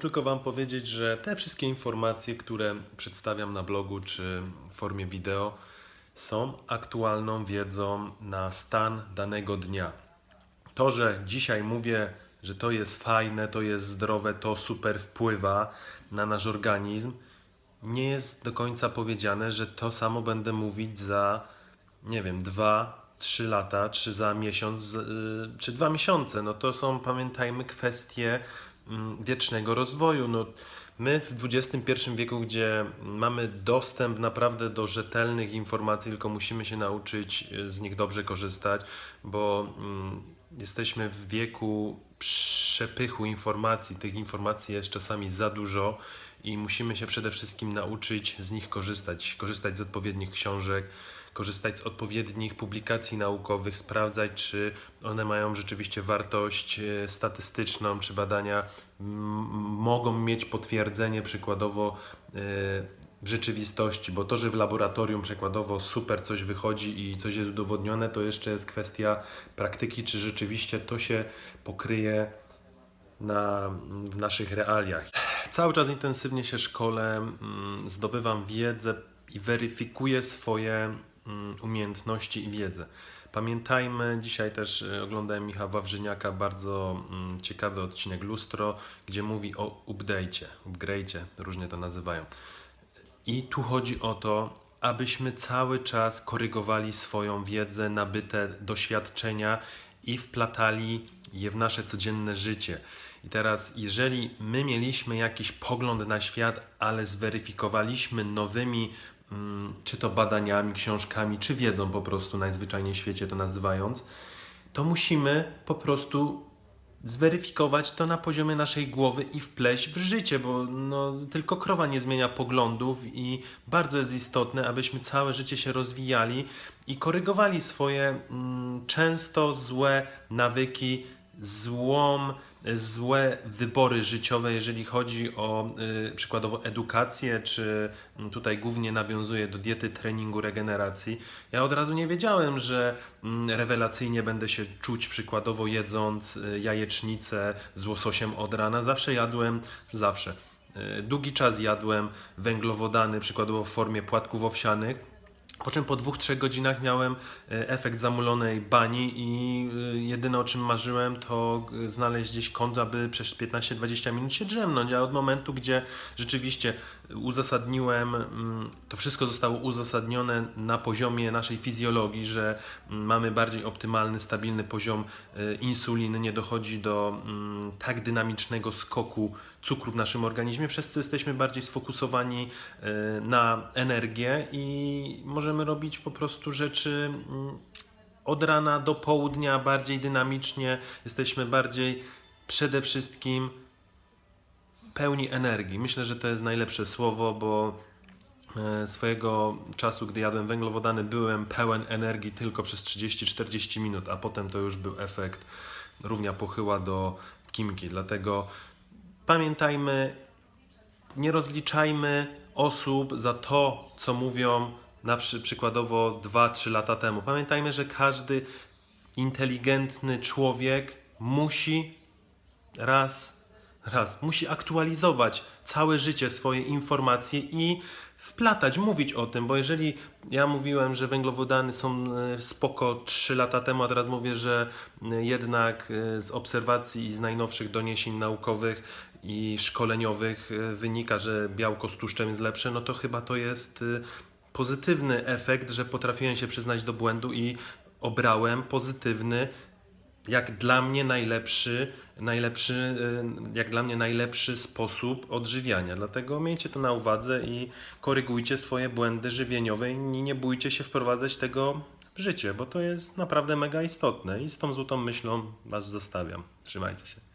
Tylko Wam powiedzieć, że te wszystkie informacje, które przedstawiam na blogu czy w formie wideo, są aktualną wiedzą na stan danego dnia. To, że dzisiaj mówię, że to jest fajne, to jest zdrowe, to super wpływa na nasz organizm, nie jest do końca powiedziane, że to samo będę mówić za, nie wiem, dwa, trzy lata, czy za miesiąc, yy, czy dwa miesiące. No to są, pamiętajmy, kwestie wiecznego rozwoju. No, my w XXI wieku, gdzie mamy dostęp naprawdę do rzetelnych informacji, tylko musimy się nauczyć y, z nich dobrze korzystać, bo mm, jesteśmy w wieku przepychu informacji. Tych informacji jest czasami za dużo i musimy się przede wszystkim nauczyć z nich korzystać, korzystać z odpowiednich książek, korzystać z odpowiednich publikacji naukowych, sprawdzać, czy one mają rzeczywiście wartość e, statystyczną, czy badania mogą mieć potwierdzenie przykładowo e, w rzeczywistości, bo to, że w laboratorium przykładowo super coś wychodzi i coś jest udowodnione, to jeszcze jest kwestia praktyki, czy rzeczywiście to się pokryje na, w naszych realiach. Cały czas intensywnie się szkolę, mm, zdobywam wiedzę i weryfikuję swoje mm, umiejętności i wiedzę. Pamiętajmy, dzisiaj też y, oglądałem Michała Wawrzyniaka, bardzo mm, ciekawy odcinek Lustro, gdzie mówi o update'cie, upgrade'cie, różnie to nazywają. I tu chodzi o to, abyśmy cały czas korygowali swoją wiedzę, nabyte doświadczenia i wplatali je w nasze codzienne życie. I teraz, jeżeli my mieliśmy jakiś pogląd na świat, ale zweryfikowaliśmy nowymi, mm, czy to badaniami, książkami, czy wiedzą po prostu, najzwyczajniej w świecie to nazywając, to musimy po prostu zweryfikować to na poziomie naszej głowy i wpleść w życie, bo no, tylko krowa nie zmienia poglądów i bardzo jest istotne, abyśmy całe życie się rozwijali i korygowali swoje mm, często złe nawyki, złą, złe wybory życiowe, jeżeli chodzi o y, przykładowo edukację, czy mm, tutaj głównie nawiązuję do diety, treningu, regeneracji. Ja od razu nie wiedziałem, że mm, rewelacyjnie będę się czuć przykładowo jedząc y, jajecznicę z łososiem od rana. Zawsze jadłem, zawsze. Y, Długi czas jadłem węglowodany, przykładowo w formie płatków owsianych. Po czym po dwóch, trzech godzinach miałem e, efekt zamulonej bani i e, jedyne o czym marzyłem to e, znaleźć gdzieś kąt, aby przez 15-20 minut się drzemnąć. A od momentu, gdzie rzeczywiście uzasadniłem, mm, to wszystko zostało uzasadnione na poziomie naszej fizjologii, że mm, mamy bardziej optymalny, stabilny poziom insuliny, nie dochodzi do mm, tak dynamicznego skoku cukru w naszym organizmie, przez jesteśmy bardziej sfokusowani na energię i możemy robić po prostu rzeczy od rana do południa bardziej dynamicznie, jesteśmy bardziej przede wszystkim pełni energii. Myślę, że to jest najlepsze słowo, bo e, swojego czasu, gdy jadłem węglowodany, byłem pełen energii tylko przez 30-40 minut, a potem to już był efekt równia pochyła do kimki. Dlatego pamiętajmy, nie rozliczajmy osób za to, co mówią na przy, przykładowo 2-3 lata temu. Pamiętajmy, że każdy inteligentny człowiek musi raz, raz, musi aktualizować całe życie swoje informacje i wplatać, mówić o tym, bo jeżeli ja mówiłem, że węglowodany są e, spoko 3 lata temu, a teraz mówię, że e, jednak e, z obserwacji i z najnowszych doniesień naukowych i szkoleniowych wynika, że białko z tłuszczem jest lepsze, no to chyba to jest pozytywny efekt, że potrafiłem się przyznać do błędu i obrałem pozytywny, jak dla mnie najlepszy, najlepszy, y, jak dla mnie najlepszy sposób odżywiania. Dlatego miejcie to na uwadze i korygujcie swoje błędy żywieniowe i nie bójcie się wprowadzać tego w życie, bo to jest naprawdę mega istotne i z tą złotą myślą Was zostawiam. Trzymajcie się.